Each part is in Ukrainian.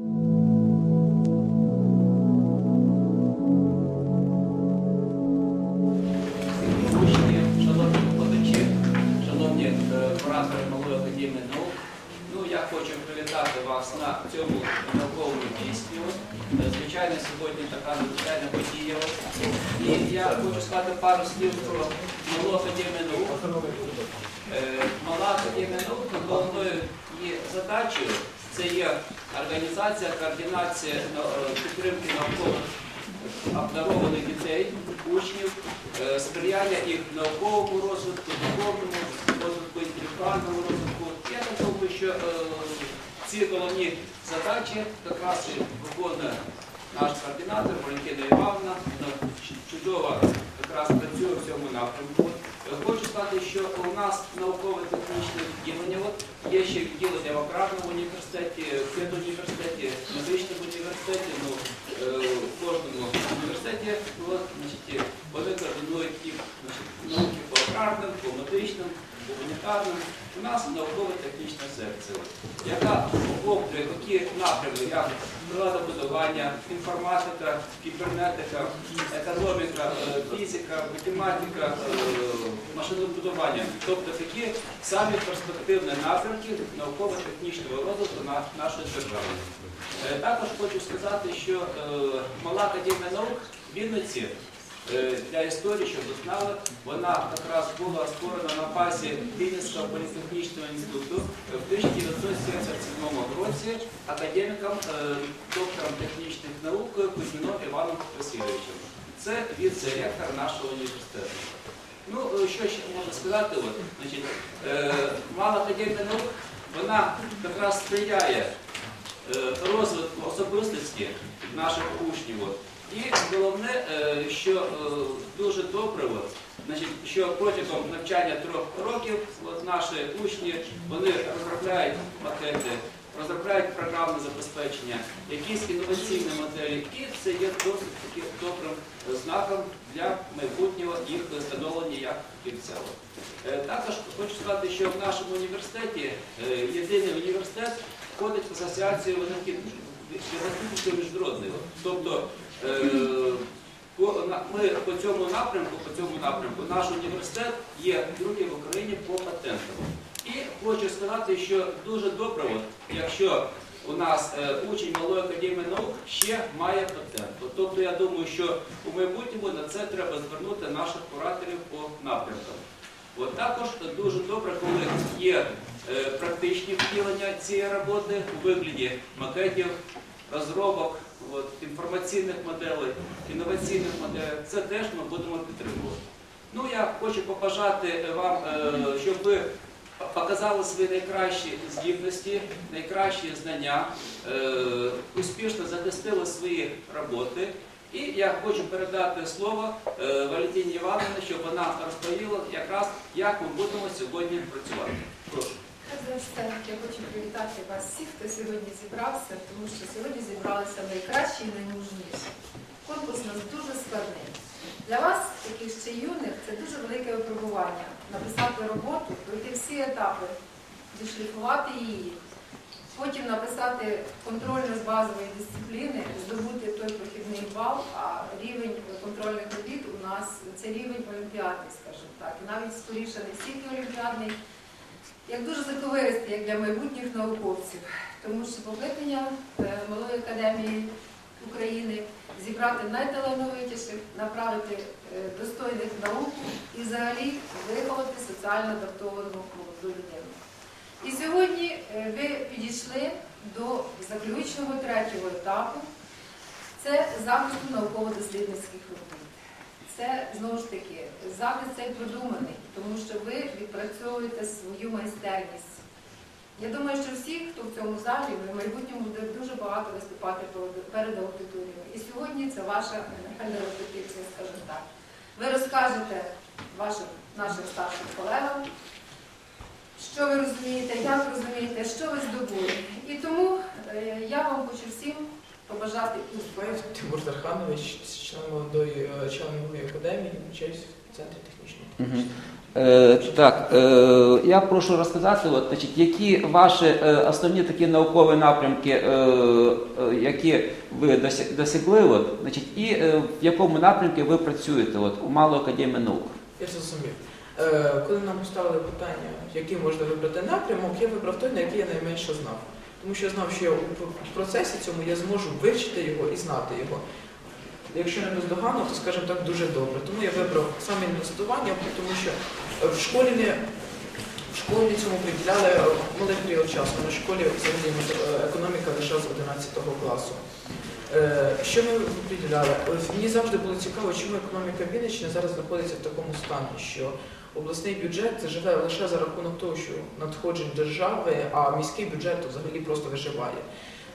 Учні, шановні викладачі, шановні е, куратори Малої академії наук, ну я хочу привітати вас на цьому науковому дійстві. Е, Звичайно, сьогодні така надзвичайна подія. І я хочу сказати пару слів про Малу академію наук. Е, Мала академія наук головною її задачею це є організація, координація е, підтримки наукових обдарованих дітей, учнів, е, сприяння їх науковому розвитку, духовному розвитку, інтелектуальному розвитку. Я думаю, що е, ці головні задачі якраз і виконує наш координатор Валентина Івановна. Вона чудово якраз працює в цьому напрямку. Хочу сказати, що у нас науково-технічне відділення, є ще відділення в аграрному університеті, в педуніверситеті, в медичному університеті, ну, е, в кожному університеті значить, вони координують їх науки по аграрним, по медичним, по гуманітарним. У нас науково-технічна секція, яка охоплює такі напрями, як приладобудування, інформатика, кібернетика, економіка, е, фізика, математика, е, машинобудування. Тобто такі самі перспективні напрямки науково-технічного розвитку на- нашої держави. Е, Також хочу сказати, що е, Мала академія наук Вінниці е, для історії, щоб ви знали, вона якраз була створена на базі Вінницького політехнічного інституту в 1977 році академіком, доктором технічних наук Кузьміном Іваном Васильовичем. Це віце-ректор нашого університету. Ну, е, що ще можна сказати? От, значить, е, Мала академія наук, вона якраз сприяє е, розвитку особистості наших учнів. От. І головне, е, що е, дуже добре, от, значить, що протягом навчання трьох років от, наші учні вони розробляють макети, розробляють програмне забезпечення, якісь інноваційні моделі, і це є досить таки добрим знаком для майбутнього їх становлення як кінцево. Також хочу сказати, що в нашому університеті е, єдиний університет входить в асоціацію Європейської міжнародної. Тобто е, ми по цьому напрямку, по цьому напрямку, наш університет є другий в Україні по патентам. І хочу сказати, що дуже добре, от, якщо у нас е, учень Малої академії наук ще має патент. Тобто я думаю, що у майбутньому на це треба звернути наших кураторів по напрямкам. От також дуже добре, коли є е, практичні втілення цієї роботи у вигляді макетів, розробок, от, інформаційних моделей, інноваційних моделей. Це теж ми будемо підтримувати. Ну, я хочу побажати вам, е, щоб ви показали свої найкращі здібності, найкращі знання, е, успішно захистили свої роботи. І я хочу передати слово е, Валентині Івановні, щоб вона розповіла якраз, як ми будемо сьогодні працювати. Прошу. Я хочу привітати вас всіх, хто сьогодні зібрався, тому що сьогодні зібралися найкращі і наймужніші. Конкурс у нас дуже складний. Для вас, таких ще юних, це дуже велике випробування. Написати роботу, пройти всі етапи, відшліфувати її, потім написати контрольну з базової дисципліни, здобути той прохідний бал, а рівень контрольних робіт у нас це рівень олімпіадний, скажімо так. І навіть скоріше не стільки олімпіадний, як дуже заковиристий, як для майбутніх науковців, тому що покликання е, Малої академії України зібрати найталановитіших, направити е, достойних наук і взагалі виховати соціально адаптовану молоду людину. І сьогодні е, ви підійшли до заключного третього етапу. Це захисту науково-дослідницьких робіт. Це знову ж таки захист цей продуманий, тому що ви відпрацьовуєте свою майстерність. Я думаю, що всі, хто в цьому залі, в майбутньому буде дуже багато виступати перед- аудиторією. І сьогодні це ваша не репетиція, скажімо так. Ви розкажете вашим нашим старшим колегам, що ви розумієте, як розумієте, що ви здобули. І тому е, я вам хочу всім побажати успіху. Тимур Тарханович, член молодої е, член нової академії, навчаюся в центрі технічної. Е, так, е, я прошу розказати, от, значить, які ваші е, основні такі наукові напрямки, е, е, які ви дося- досягли, от, значить, і е, в якому напрямку ви працюєте от, у Малої академії наук? Я зрозумів. Е, Коли нам поставили питання, який можна вибрати напрямок, я вибрав той, на який я найменше знав. Тому що я знав, що я п- процесі цьому я зможу вивчити його і знати його. Якщо не бездоганно, то скажімо так дуже добре. Тому я вибрав саме інвестування, тому що е, в школі не в школі цьому приділяли малий період часу. На школі взагалі е, економіка лише з 11 класу. Е, Що ми приділяли? Мені завжди було цікаво, чому економіка Вінниччини зараз знаходиться в такому стані, що обласний бюджет живе лише за рахунок того, що надходжень держави, а міський бюджет взагалі просто виживає.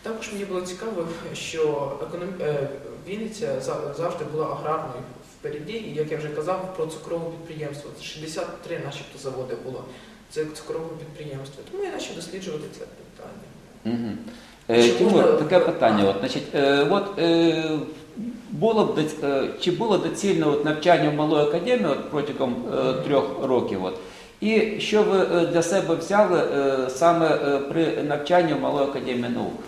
Також мені було цікаво, що економ... е, Вінниця завжди була аграрною впереді, і як я вже казав, про цукрове підприємство. 63 начебто заводи було. Це цукрове підприємство. Тому я почав досліджувати це питання. Угу. Е, Тимур, можна- таке питання. От, значить, е, от, було б е, чи було доцільне от, навчання в Малої академії от, протягом е, трьох років? От? І що ви е, для себе взяли е, саме е, при навчанні в Малої академії наук?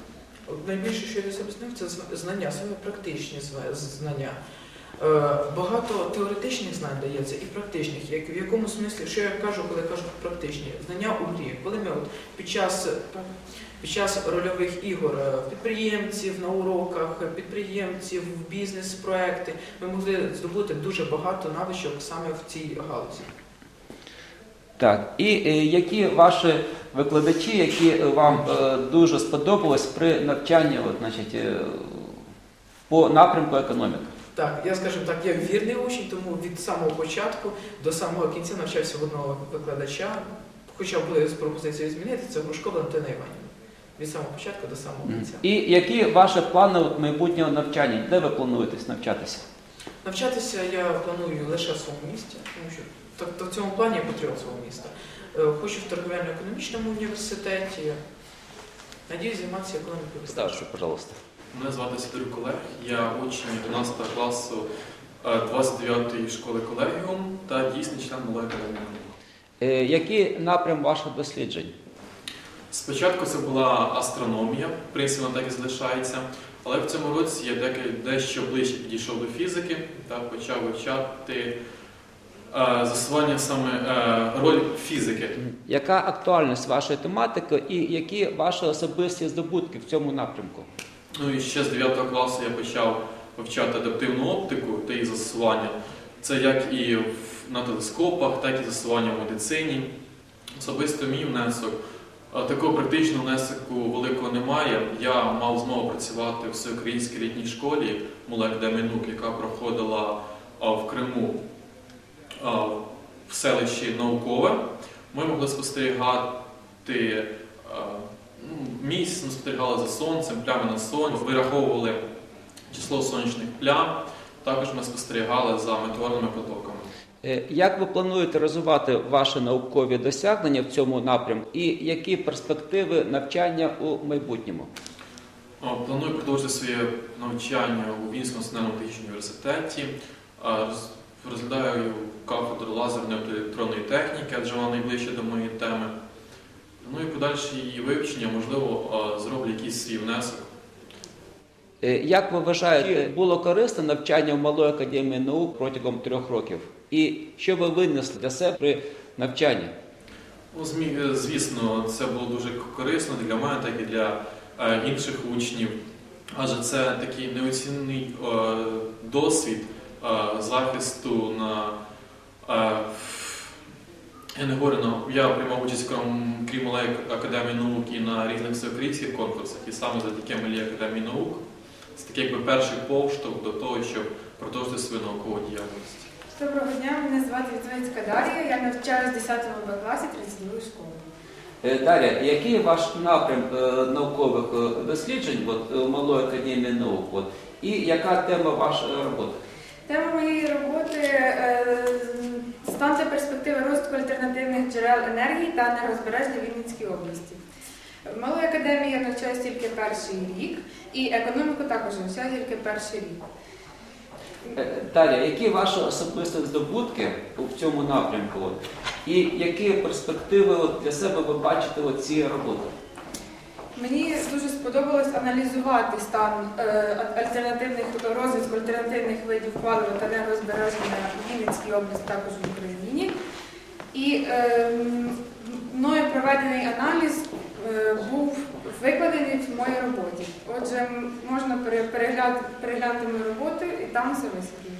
Найбільше, що я для себе знав, це знання, саме практичні знання. Багато теоретичних знань дається і практичних. Як, в якому смислі, що я кажу, коли я кажу практичні? Знання у грі. Коли ми от під час, під час рольових ігор е, підприємців на уроках, е, підприємців, в бізнес-проекти, ми могли здобути дуже багато навичок саме в цій галузі. Так, і е, які ваші викладачі, які вам дуже сподобались при навчанні от, значить, по напрямку економіки? Так, я скажу так, я вірний учень, тому від самого початку до самого кінця навчався в одного викладача, хоча були пропозиції змінити, це Грушко Валентина Іванівна. Від самого початку до самого кінця. І які ваші плани майбутнього навчання? Де ви плануєте навчатися? Навчатися я планую лише в своєму місті, тому що так, то в цьому плані я патріот свого міста. Е, Хочу в торговельно-економічному університеті. Надіюсь займатися економікою. Ставте, пожалуйста. Мене звати Сидорук Олег, я учень 11 класу е, 29-ї школи колегіум та дійсний член Малої академії. Е, який напрям ваших досліджень? Спочатку це була астрономія, в принципі, вона так і залишається, але в цьому році я дещо ближче підійшов до фізики та почав вивчати е, застосування саме е, роль фізики. Яка актуальність вашої тематики і які ваші особисті здобутки в цьому напрямку? Ну і ще з 9 класу я почав вивчати адаптивну оптику та її застосування. Це як і на телескопах, так і застосування в медицині. Особисто мій внесок. Такого практичного внеску великого немає. Я мав змогу працювати в всеукраїнській літній школі Малої академії наук, яка проходила в Криму в селищі Наукове. Ми могли спостерігати ну, місяць ми спостерігали за сонцем, плями на сонці, вираховували число сонячних плям. Також ми спостерігали за метеорними потоками. Е, Як ви плануєте розвивати ваші наукові досягнення в цьому напрямку і які перспективи навчання у майбутньому? Планую продовжити своє навчання у Вінському національному технічному університеті. А, Розглядаю кафедру лазерної та електронної техніки, адже вона найближче до моєї теми. Ну і подальше її вивчення, можливо, зроблю якийсь свій внесок. Е, Як ви вважаєте, було корисне навчання в Малої академії наук протягом трьох років? І що ви винесли для себе при навчанні? Ну, е, звісно, це було дуже корисно для мене, так і для е, інших учнів. Адже це такий неоцінний е, досвід захисту на. Я не говорю, я приймав участь крім, крім академії наук і на різних всеукраїнських конкурсах, і саме завдяки Малій академії наук. Це такий якби перший повштовх до того, щоб продовжити свою наукову діяльність. Доброго дня, мене звати Вітвицька Дар'я, я навчаюсь в 10 Б класі 32 школи. Е, Дар'я, який ваш напрям е, наукових е, досліджень от, Малої академії наук? От, і яка тема вашої роботи? Тема моєї роботи стан та перспективи розвитку альтернативних джерел енергії та енергозбережжя в Вінницькій області. В Малої академії я навчаюсь тільки перший рік, і економіку також навчаю тільки перший рік. Е, Дар'я, які ваші особисті здобутки в цьому напрямку? І які перспективи от для себе ви бачите от цієї роботи? Мені дуже сподобалось аналізувати стан е, альтернативних розвитку альтернативних видів палива та енергозбереження в Вінницькій області, також в Україні. І е, мною проведений аналіз е, був викладений в моїй роботі. Отже, можна пере- перегляд- переглянути мою роботу і там все висвітлено.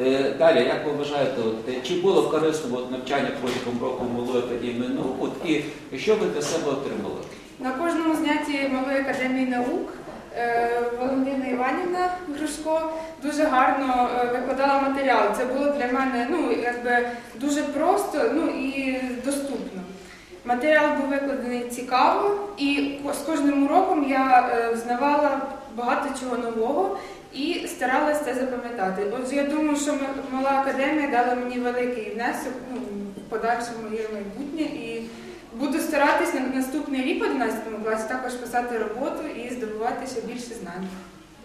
Е, Далі, як ви вважаєте, от, е, чи було корисно от, навчання протягом року малої академії наук? От, і що ви для себе отримали? На кожному знятті Малої академії наук е, Валентина Іванівна Грушко дуже гарно е, викладала матеріал. Це було для мене ну, якби дуже просто ну, і доступно. Матеріал був викладений цікаво, і з кожним уроком я е, взнавала багато чого нового і старалася це запам'ятати. Отже, я думаю, що мала академія дала мені великий внесок ну, в подальше моє майбутнє. І Буду старатись на наступний рік 11 класі також писати роботу і здобувати ще більше знань.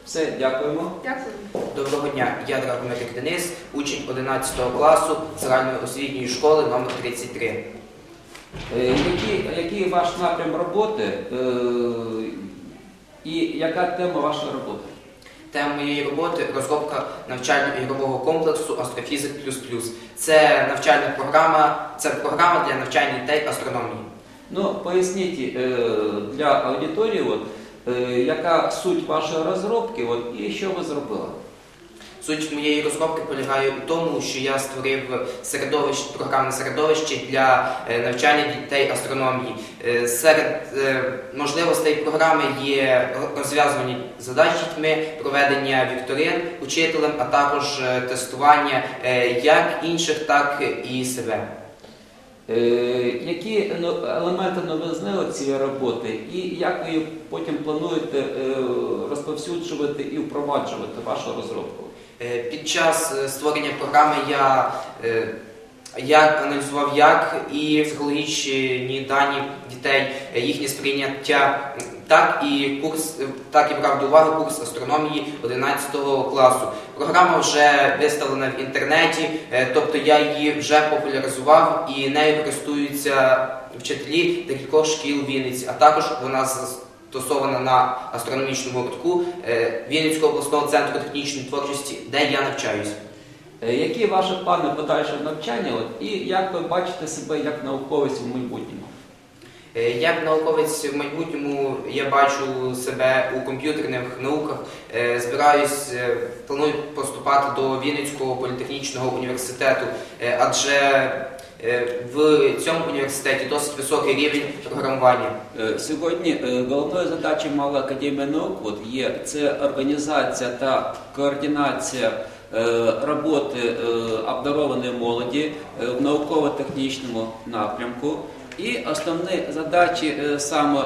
Все, дякуємо. Дякую. Доброго дня, я Драгомирик Денис, учень 11 класу загальної освітньої школи номер 33. Е, Який, який ваш напрям роботи е, і яка тема вашої роботи? Тема моєї роботи розробка навчально-ігрового комплексу Астрофізик плюс плюс. Це навчальна програма, це програма для навчання дітей астрономії. Ну, поясніть е, для аудиторії, от, яка суть вашої розробки от, і що ви зробили? Суть моєї розробки полягає у тому, що я створив середовище, програмне середовище для е, навчання дітей астрономії. Е, Серед е, можливостей програми є розв'язування задач дітьми, проведення вікторин учителем, а також тестування як інших, так і себе. Які елементи новизни цієї роботи і як ви потім плануєте розповсюджувати і впроваджувати вашу розробку? Е, Під час е, створення програми я, е, я аналізував як і психологічні дані дітей, їхнє сприйняття, так і курс, так і брав до уваги курс астрономії 11 класу. Програма вже виставлена в інтернеті, тобто я її вже популяризував і нею користуються вчителі декількох шкіл Вінниці, а також вона застосована на астрономічному гуртку е, Вінницького обласного центру технічної творчості, де я навчаюсь. Е, які ваші плани подальшого навчання от, і як ви бачите себе як науковець в майбутньому? Е, Як науковець в майбутньому я бачу себе у комп'ютерних науках, збираюсь, планую поступати до Вінницького політехнічного університету, адже в цьому університеті досить високий рівень програмування. Е, Сьогодні е, головною задачею Малої академії наук от є це організація та координація е, роботи е, обдарованої молоді е, в науково-технічному напрямку. І основні задачі е, саме е,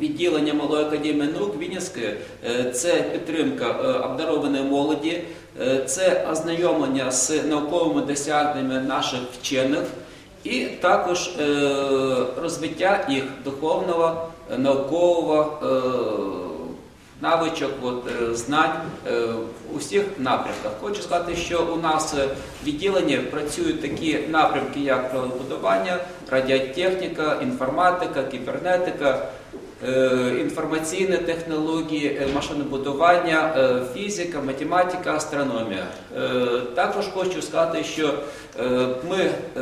відділення Малої академії наук Вінницької е, це підтримка е, обдарованої молоді, е, це ознайомлення з науковими досягненнями наших вчених. І також розвиття їх духовного, наукового навичок, знань е, в усіх напрямках. Хочу сказати, що у нас в відділенні працюють такі напрямки, як природобудування, радіотехніка, інформатика, кібернетика, інформаційні технології, е, машинобудування, е, фізика, математика, астрономія. Е, Також хочу сказати, що е, ми е,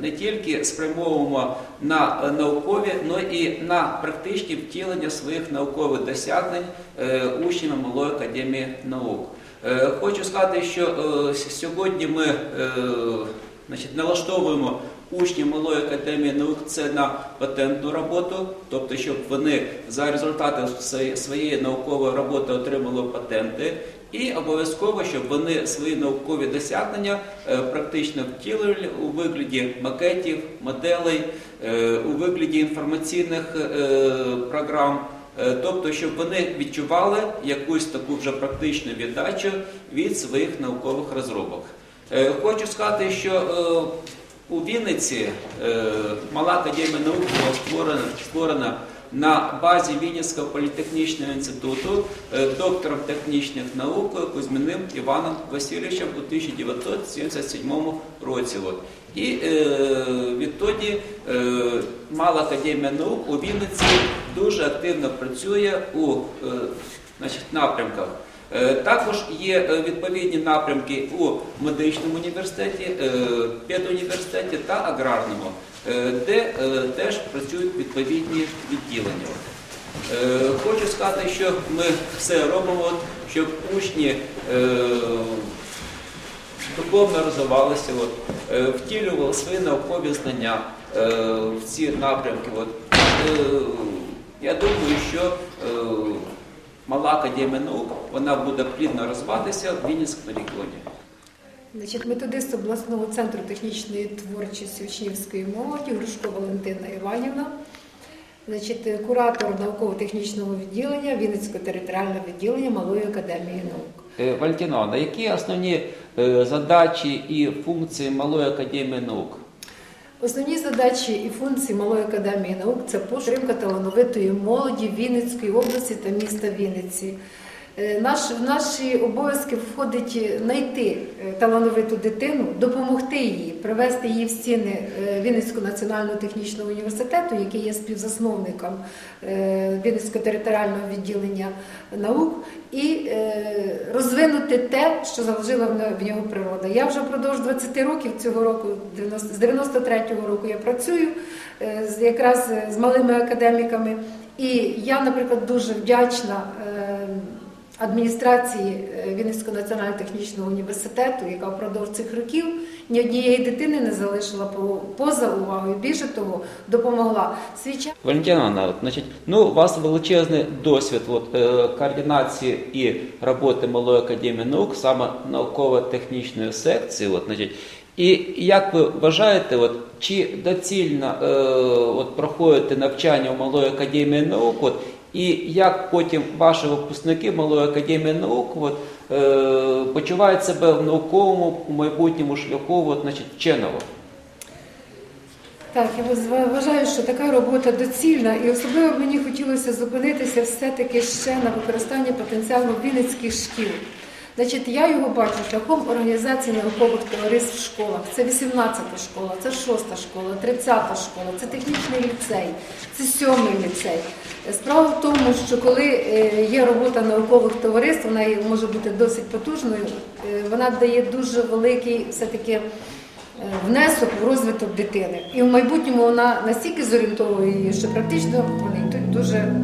не тільки спрямовуємо на е, наукові, але і на практичні втілення своїх наукових досягнень е, учнями Малої академії наук. Е, Хочу сказати, що е, сьогодні ми е, значить, налаштовуємо учнів Малої академії наук це на патентну роботу, тобто, щоб вони за результати своєї наукової роботи отримали патенти. І обов'язково, щоб вони свої наукові досягнення е, практично втілили у вигляді макетів, моделей, е, у вигляді інформаційних е, програм. Тобто, щоб вони відчували якусь таку вже практичну віддачу від своїх наукових розробок. Хочу сказати, що у Вінниці е, Мала академія наук була створена, створена на базі Вінницького політехнічного інституту е, доктором технічних наук Кузьминим Іваном Васильовичем у 1977 році. І е, відтоді Мала академія наук у Вінниці дуже активно працює у значить, напрямках. Е, Також є е, відповідні напрямки у медичному університеті, е, педуніверситеті та аграрному, де теж працюють відповідні відділення. Хочу сказати, що ми все робимо, щоб учні духовно розвивалися, втілювали свої наукові знання в ці напрямки. Я думаю, що мала академія наук вона буде плідно розвиватися в Вінницькому регіоні. Значить, методист обласного центру технічної творчості учнівської молоді Грушко Валентина Іванівна, значить, куратор науково-технічного відділення Вінницького територіального відділення Малої академії наук. Е, Валентиновна, які основні е, задачі і функції Малої академії наук? Основні задачі і функції Малої академії наук це підтримка талановитої молоді Вінницької області та міста Вінниці. Е, Наш, в наші обов'язки входить знайти е, талановиту дитину, допомогти їй, привести її в стіни е, Вінницького національного технічного університету, який є співзасновником е, Вінницького територіального відділення наук, і е, розвинути те, що заложила в нього природа. Я вже впродовж 20 років цього року, з 93-го року я працюю е, якраз е, з малими академіками. І я, наприклад, дуже вдячна е, адміністрації е, Вінницького національного технічного університету, яка впродовж цих років ні однієї дитини не залишила поза увагою. Більше того, допомогла свій час. Валентина значить, ну, у вас величезний досвід от, е, координації і роботи Малої академії наук, саме науково-технічної секції. От, значить, і як ви вважаєте, от, чи доцільно е, от, проходити навчання в Малої академії наук, от, і як потім ваші випускники Малої академії наук от, е, почувають себе в науковому у майбутньому шляху от, значить, вченого? Так, я вважаю, що така робота доцільна, і особливо мені хотілося зупинитися все-таки ще на використанні потенціалу вінницьких шкіл. Значить, я його бачу шляхом організації наукових товариств в школах. Це 18-та школа, це 6-та школа, 30-та школа, це технічний ліцей, це 7-й ліцей. Справа в тому, що коли е, є робота наукових товариств, вона може бути досить потужною, е, вона дає дуже великий все-таки е, внесок в розвиток дитини. І в майбутньому вона настільки зорієнтовує що практично вони йдуть дуже.